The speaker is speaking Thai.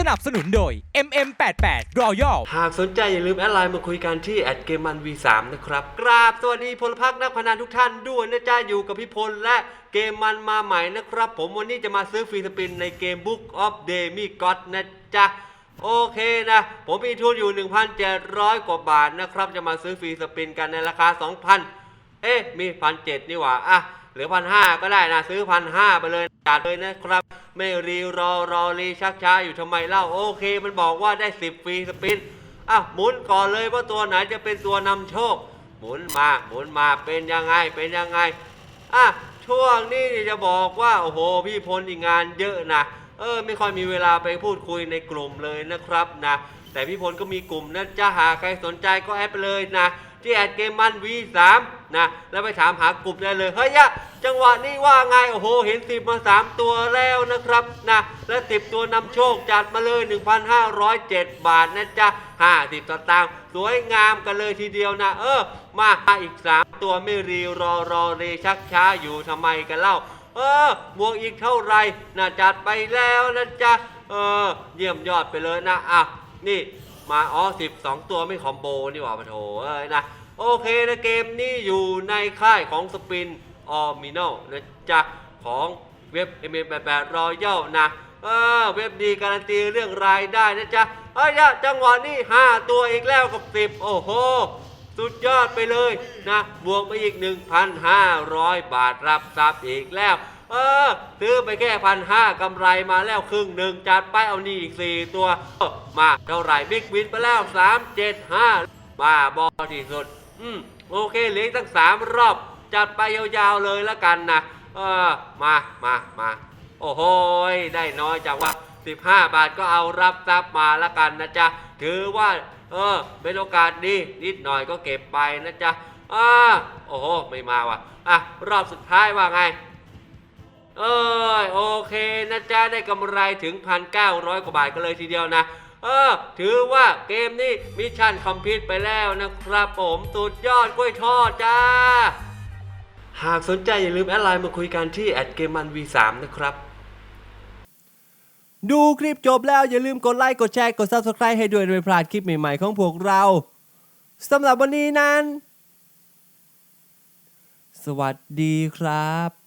สนับสนุนโดย MM88 Royal หากสนใจอย่าลืมแอดไลน์มาคุยกันที่แอดเกมมัน V3 นะครับ กราบสวัสดีพลพรรคนักพนันทุกท่านด้วยนะจ๊ะอยู่กับพี่พลและเกมมันมาใหม่นะครับ ผมวันนี้จะมาซื้อฟรีสปินในเกม Book of Demi God นะจ๊ะโอเคนะ ผมมีทุนอยู่ 1,700 กว่าบาทนะครับ จะมาซื้อฟรีสปินกันในราคา 2,000 เอ๊ะมีพันเนี่หว่าอะ หลือพันห้าก็ได้นะซื้อพันห้าไปเลยจัดเลยนะครับ ไม่รีรอรอรีชักช้าอยู่ทำไมเล่าโอเค มันบอกว่าได้ 10ฟรีสปินอะหมุนก่อนเลยว่าตัวไหนจะเป็นตัวนำโชค หมุนมาหมุนมาเป็นยังไงเป็นยังไงอะช่วงนี้จะบอกว่าโอ้โหพี่พลอีกงานเยอะนะเออไม่ค่อยมีเวลาไปพูดคุยในกลุ่มเลยนะครับนะแต่พี่พลก็มีกลุ่มนะจะหาใครสนใจก็แอดไปเลยนะที่แอดเกมมัน V3 นะแล้วไปถามหากลุ่มได้เลยเฮ้ยยะจังหวะนี้ว่าไงโอ้โหเห็นสิบมา3ตัวแล้วนะครับนะและติบตัวนำโชคจัดมาเลย 1,507 บาทนะจ๊ะ50สตางค์สวยงามกันเลยทีเดียวนะ เออ มาอีก3ตัวไม่รีรอรอเรชักช้าอยู่ทำไมกันเล่า เออบวกอีกเท่าไหรน่าจัดไปแล้วนะจ๊ะเออเยี่ยมยอดไปเลยนะอะนี่มาอ๋อสิบสองตัวไม่คอมโบนี่หว่าปะโถเอ้ยนะ โอเคนะเกมนี้อยู่ในค่ายของสปินออมิโนนะจ๊ะของเว็บ m อ8 8 Royal นะเออเว็บดีการันตีเรื่องรายได้นะจ๊ะเอ้ยเนี่ยจังหวะนี้ 5 ตัวอีกแล้วกับ 10 โอ้โห สุดยอดไปเลยนะ บวกไปอีก 1,500 บาทรับทรัพย์อีกแล้ว เออซื้อไปแค่พันห้ากำไรมาแล้วครึ่งหนึ่งจัดไปเอานี่อีก 4 ตัว มาเท่าไหร่บิ๊กวินไปแล้ว 3 7 5 มาบอที่สุด อืมโอเคเหลืออกตั้ง3รอบ จัดไปยาวๆเลยแล้วกันนะเออมามามาโอ้โหได้น้อยจังว่า 15 บาทก็เอารับทรัพย์มาแล้วกันนะจ๊ะถือว่า เออเป็นโอกาสดีนิดหน่อยก็เก็บไปนะจ๊ะอ่าโอ้โหไม่มาว่ะอะรอบสุดท้ายว่าไงเอ้ยโอเคนะจ๊ะได้กำไรถึง 1,900 กว่าบาทกันเลยทีเดียวนะ เออถือว่าเกมนี้มิชชั่นคอมพลีทไปแล้วนะครับผมสุดยอดกล้วยทอดจ้า หากสนใจอย่าลืมแอดไลน์มาคุยกันที่แอดเกมมัน V3 นะครับดูคลิปจบแล้วอย่าลืมกดไลค์ กดแชร์ กด Subscribe ให้ด้วยไม่พลาดคลิปใหม่ ๆ ของพวกเราสำหรับวันนี้นั้น สวัสดีครับ